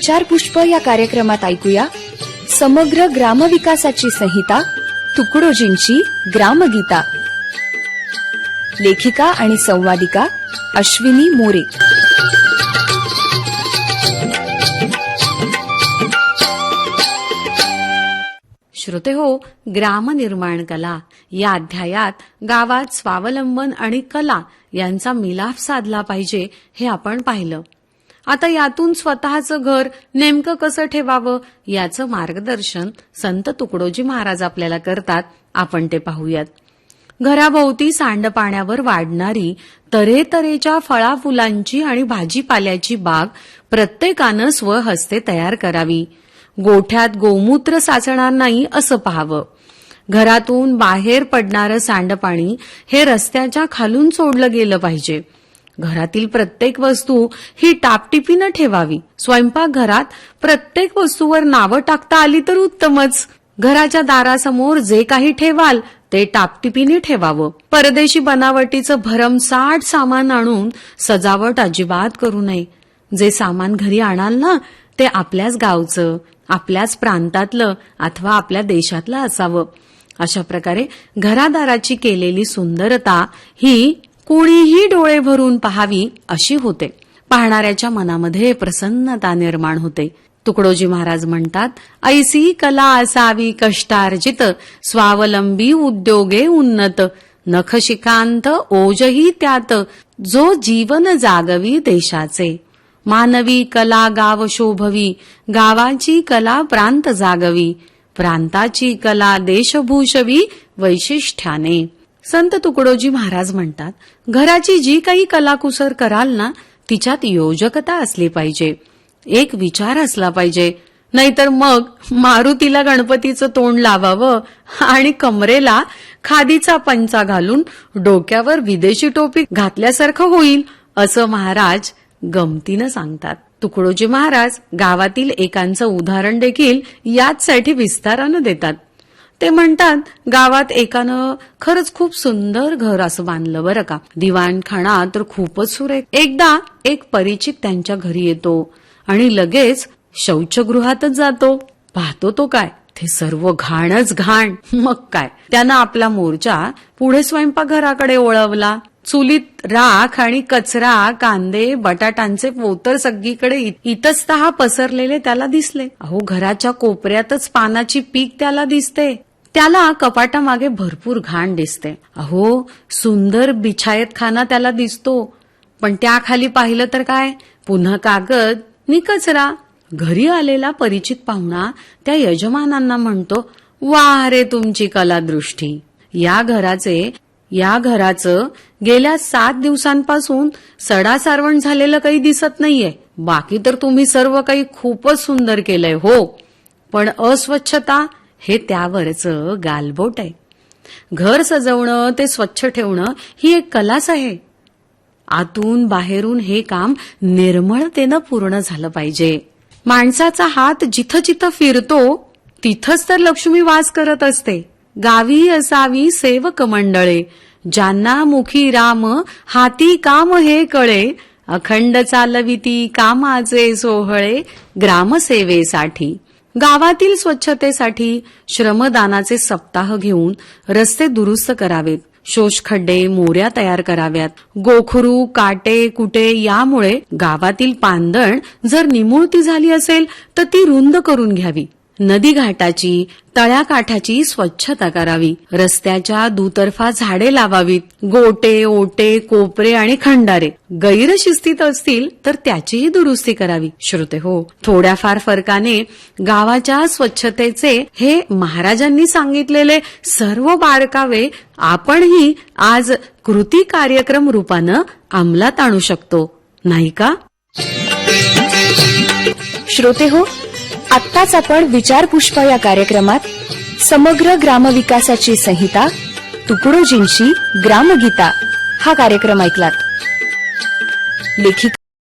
विचारपुष्प या कार्यक्रमात ऐकूया. समग्र ग्रामविकासाची संहिता तुकडोजींची ग्रामगीता. लेखिका आणि संवादिका अश्विनी मोरे. श्रोते हो ग्रामनिर्माण कला. या अध्यायात गावात स्वावलंबन आणि कला यांचा मिलाफ साधला पाहिजे हे आपण पाहिलं. आता यातून स्वतःचं घर नेमकं कसं ठेवावं याचं मार्गदर्शन संत तुकडोजी महाराज आपल्याला करतात. आपण ते पाहूयात. घराभोवती सांडपाण्यावर वाढणारी तऱ्हेतऱ्हेच्या फळाफुलांची आणि भाजीपाल्याची बाग प्रत्येकानं स्वहस्ते तयार करावी. गोठ्यात गोमूत्र साचणार नाही असं पाहावं. घरातून बाहेर पडणारं सांडपाणी हे रस्त्याच्या खालून सोडलं गेलं पाहिजे. घरातील प्रत्येक वस्तू ही टापटिपीनं ठेवावी. स्वयंपाकघरात प्रत्येक वस्तूवर नावं टाकता आली तर उत्तमच. घराच्या दारासमोर जे काही ठेवाल ते टापटिपीने ठेवावं. परदेशी बनावटीचं भरमसाठ सामान आणून सजावट अजिबात करू नये. जे सामान घरी आणाल ना ते आपल्याच गावचं आपल्याच प्रांतातलं अथवा आपल्या देशातलं असावं. अशा प्रकारे घरादाराची केलेली सुंदरता ही कुणीही डोळे भरून पहावी अशी होते. पाहणाऱ्याच्या मनामध्ये प्रसन्नता निर्माण होते. तुकडोजी महाराज म्हणतात ऐसी कला असावी कष्टार्जित स्वावलंबी उद्योगे उन्नत नखशिकांत ओजही त्यात जो जीवन जागवी देशाचे. मानवी कला गाव शोभवी गावाची कला प्रांत जागवी प्रांताची कला देशभूषवी वैशिष्ट्याने. संत तुकडोजी महाराज म्हणतात घराची जी काही कलाकुसर कराल ना तिच्यात योजकता असली पाहिजे. एक विचार असला पाहिजे. नाहीतर मग मारुतीला गणपतीचं तोंड लावावं आणि कमरेला खादीचा पंचा घालून डोक्यावर विदेशी टोपी घातल्यासारखं होईल असं महाराज गमतीनं सांगतात. तुकडोजी महाराज गावातील एकांचं उदाहरण देखील याचसाठी विस्तारानं देतात. ते म्हणतात गावात एकानं खरंच खूप सुंदर घर असं बांधलं बरं का. दिवाणखाना तर खूपच सुरेख. एकदा एक परिचित त्यांच्या घरी येतो आणि लगेच शौचगृहातच जातो. पाहतो तो काय? ते सर्व घाणच घाण. मग काय? त्यानं आपला मोर्चा पुढे स्वयंपाकघराकडे ओळवला. चुलीत राख आणि कचरा कांदे बटाटांचे पोतर सगळीकडे इतस्तहा पसरलेले त्याला दिसले. अहो घराच्या कोपऱ्यातच पानाची पीक त्याला दिसते. त्याला कपाटामागे भरपूर घाण दिसते. अहो सुंदर बिछायत खाना त्याला दिसतो. पण त्याखाली पाहिलं तर काय? पुन्हा कागद? नि कचरा? घरी आलेला परिचित पाहुणा त्या यजमानांना म्हणतो वा रे तुमची कलादृष्टी. या घराचे या घराचं गेल्या सात दिवसांपासून सडा सारवण झालेलं काही दिसत नाहीये. बाकी तर तुम्ही सर्व काही खूपच सुंदर केलंय हो. पण अस्वच्छता हे त्यावरचं गालबोट आहे. घर सजवणं ते स्वच्छ ठेवणं ही एक कलाच आहे. आतून बाहेरून हे काम निर्मळतेनं पूर्ण झालं पाहिजे. माणसाचा हात जिथं जिथं फिरतो तिथंच तर लक्ष्मी वास करत असते. गावी असावी सेवक मंडळे ज्यांना मुखी राम हाती काम हे कळे. अखंड चालविती कामाचे सोहळे ग्रामसेवेसाठी. गावातील स्वच्छतेसाठी श्रमदानाचे सप्ताह घेऊन रस्ते दुरुस्त करावेत. शोषखड्डे मोऱ्या तयार कराव्यात. गोखरू काटे कुटे यामुळे गावातील पांदण जर निमुळती झाली असेल तर ती रुंद करून घ्यावी. नदी घाटाची तळ्याकाठाची स्वच्छता करावी. रस्त्याच्या दुतर्फा झाडे लावावीत. गोटे ओटे कोपरे आणि खंडारे. गैरशिस्तीत असतील तर त्याचीही दुरुस्ती करावी. श्रोते हो थोड्याफार फरकाने गावाच्या स्वच्छतेचे हे महाराजांनी सांगितलेले सर्व बारकावे आपणही आज कृती कार्यक्रम रूपानं अंमलात आणू शकतो. नाही का? श्रोते हो आत्ताच आपण विचारपुष्प या कार्यक्रमात समग्र ग्रामविकासाची संहिता तुकडोजींची ग्रामगीता हा कार्यक्रम ऐकलात. लेखिका